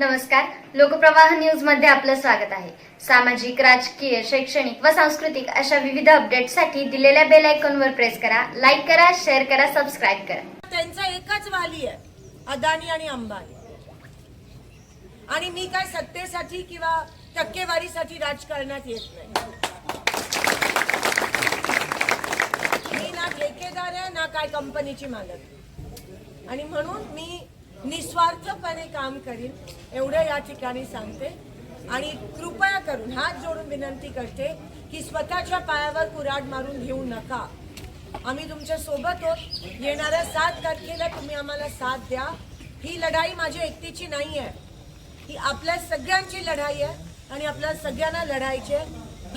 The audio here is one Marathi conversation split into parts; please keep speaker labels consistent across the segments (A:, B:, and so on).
A: नमस्कार. लोकप्रवाह न्यूजमध्ये आपलं स्वागत आहे. सामाजिक राजकीय शैक्षणिक व सांस्कृतिक अशा विविध अपडेटसाठी दिलेल्या बेल आयकॉनवर प्रेस करा लाईक करा शेअर करा सबस्क्राईब करा.
B: त्यांचा एकच वाली आहे अदानी आणि अंबानी. आणि मी काय सत्तेसाठी किंवा टक्केवारीसाठी राजकारणात येत नाही. मी ना ठेकेदार आहे ना काय कंपनीची मालक. आणि म्हणून मी निस्वार्थपणे काम करीन एवढं या ठिकाणी सांगते. आणि कृपया करून हात जोडून विनंती करते की स्वतःच्या पायावर कुराड मारून घेऊ नका. आम्ही तुमच्यासोबत आहोत. येणाऱ्या सात तारखेला तुम्ही आम्हाला साथ द्या. ही लढाई माझ्या एकटीची नाही आहे. ही आपल्या सगळ्यांची लढाई आहे आणि आपल्या सगळ्यांना लढायची आहे.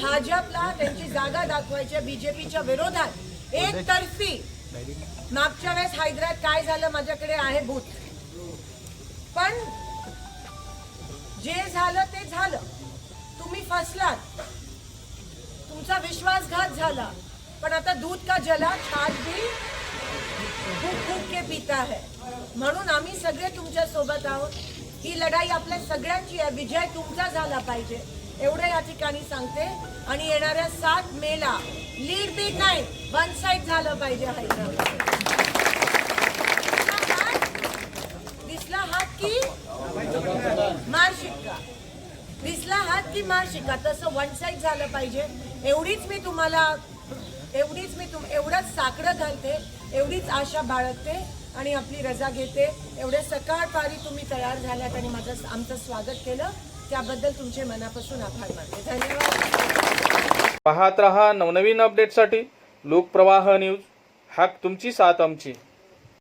B: भाजपला त्यांची जागा दाखवायची आहे. बीजेपीच्या विरोधात एकतर्फी. मागच्या वेळेस हैदराबाद काय झालं? माझ्याकडे आहे भूत पण जे झालं ते झालं. तुम्ही फसलात. तुमचा विश्वासघात झाला. पण आता दूध का जला छाछ भी खूप खूप के पिता है. म्हणून आम्ही सगळे तुमच्यासोबत आहोत. ही लढाई आपल्या सगळ्यांची आहे. विजय तुमचा झाला पाहिजे. एवढं या ठिकाणी सांगते. आणि येणाऱ्या सात मेला लीड बीट नाही. वन साईड झालं पाहिजे हैदराबाद दिसला हात की मार शिक्का दिसला हात की मार शिका तसं वन साईड झालं पाहिजे. एवढीच मी तुम्हाला एवढीच मी तुम एवढंच साकडं घालते एवढीच आशा बाळगते आणि आपली रजा घेते. एवढ्या सकाळपारी तुम्ही तयार झाल्यात आणि माझं आमचं स्वागत केलं. त्याबद्दल तुमचे मनापासून आभार मानते. धन्यवाद.
C: पाहत रहा नवनवीन अपडेटसाठी लोकप्रवाह न्यूज हाक तुमची साथ आमची.